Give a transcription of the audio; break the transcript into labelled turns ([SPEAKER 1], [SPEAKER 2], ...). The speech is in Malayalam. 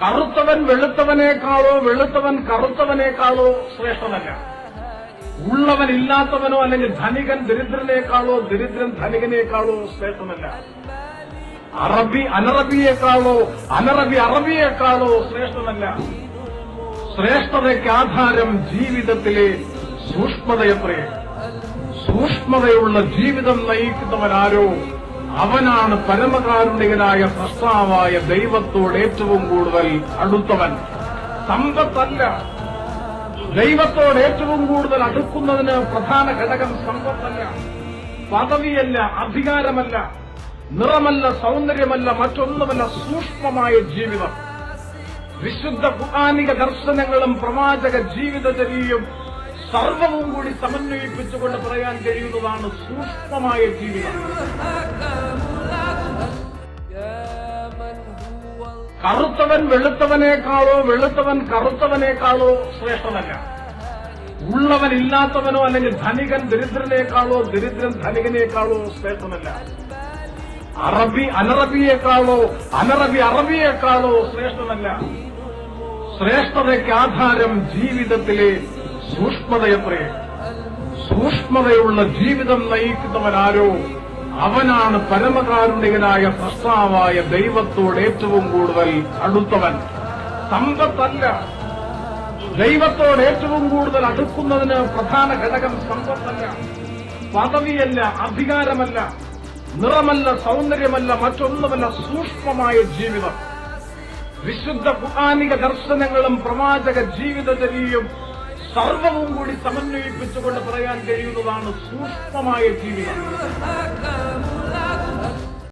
[SPEAKER 1] കറുത്തവൻ വെളുത്തവനേക്കാളോ വെളുത്തവൻ കറുത്തവനേക്കാളോ ശ്രേഷ്ഠനല്ല ഉള്ളവൻ ഇല്ലാത്തവനോ അല്ലെങ്കിൽ ധനികൻ ദരിദ്രനേക്കാളോ ദരിദ്രൻ ധനികനേക്കാളോ ശ്രേഷ്ഠനല്ല അറബി അനറബിയേക്കാളോ അനറബി അറബിയേക്കാളോ ശ്രേഷ്ഠനല്ല ശ്രേഷ്ഠതയ്ക്ക് ആധാരം ജീവിതത്തിലെ സൂക്ഷ്മതയത്രേ. സൂക്ഷ്മതയുള്ള ജീവിതം നയിക്കുന്നവനാരോ അവനാണ് പരമകാരുണികനായ സൃഷ്ടാവായ ദൈവത്തോട് ഏറ്റവും കൂടുതൽ അടുത്തവൻ. സമ്പത്തല്ല. ദൈവത്തോട് ഏറ്റവും കൂടുതൽ അടുക്കുന്നതിന് പ്രധാന ഘടകം സമ്പത്തല്ല. പദവിയല്ല അധികാരമല്ല. നിറമല്ല സൗന്ദര്യമല്ല മറ്റൊന്നുമല്ല സൂക്ഷ്മമായ ജീവിതം. വിശുദ്ധ ഖുർആാനിക ദർശനങ്ങളും പ്രവാചക ജീവിതചര്യയും സർവവും കൂടി സമന്വയിപ്പിച്ചുകൊണ്ട് പറയാൻ കഴിയുന്നതാണ് സൂക്ഷ്മമായ ജീവിതം. കറുത്തവൻ വെളുത്തവനേക്കാളോ വെളുത്തവൻ കറുത്തവനേക്കാളോ ശ്രേഷ്ഠനല്ല. ഉള്ളവൻ ഇല്ലാത്തവനോ അല്ലെങ്കിൽ ധനികൻ ദരിദ്രനേക്കാളോ ദരിദ്രൻ ധനികനേക്കാളോ ശ്രേഷ്ഠനല്ല. അറബി അനറബിയേക്കാളോ അനറബി അറബിയേക്കാളോ ശ്രേഷ്ഠനല്ല. ശ്രേഷ്ഠതയ്ക്ക് ആധാരം ജീവിതത്തിലെ സൂക്ഷ്മതയത്രേ. സൂക്ഷ്മതയുള്ള ജീവിതം നയിക്കുന്നവനാരോ അവനാണ് പരമകാരുണികനായ സൃഷ്ടാവായ ദൈവത്തോട് ഏറ്റവും കൂടുതൽ അടുത്തവൻ. സമ്പത്തല്ല. ദൈവത്തോട് ഏറ്റവും കൂടുതൽ അടുക്കുന്നതിന് പ്രധാന ഘടകം സമ്പത്തല്ല. പദവിയല്ല അധികാരമല്ല. നിറമല്ല സൗന്ദര്യമല്ല മറ്റൊന്നുമല്ല സൂക്ഷ്മമായ ജീവിതം. വിശുദ്ധ ഖുർആാനിക ദർശനങ്ങളും പ്രവാചക ജീവിതചര്യയും സർവവും കൂടി സമന്വയിപ്പിച്ചുകൊണ്ട് പറയാൻ കഴിയുന്നതാണ് സൂക്ഷ്മമായ ജീവിതം.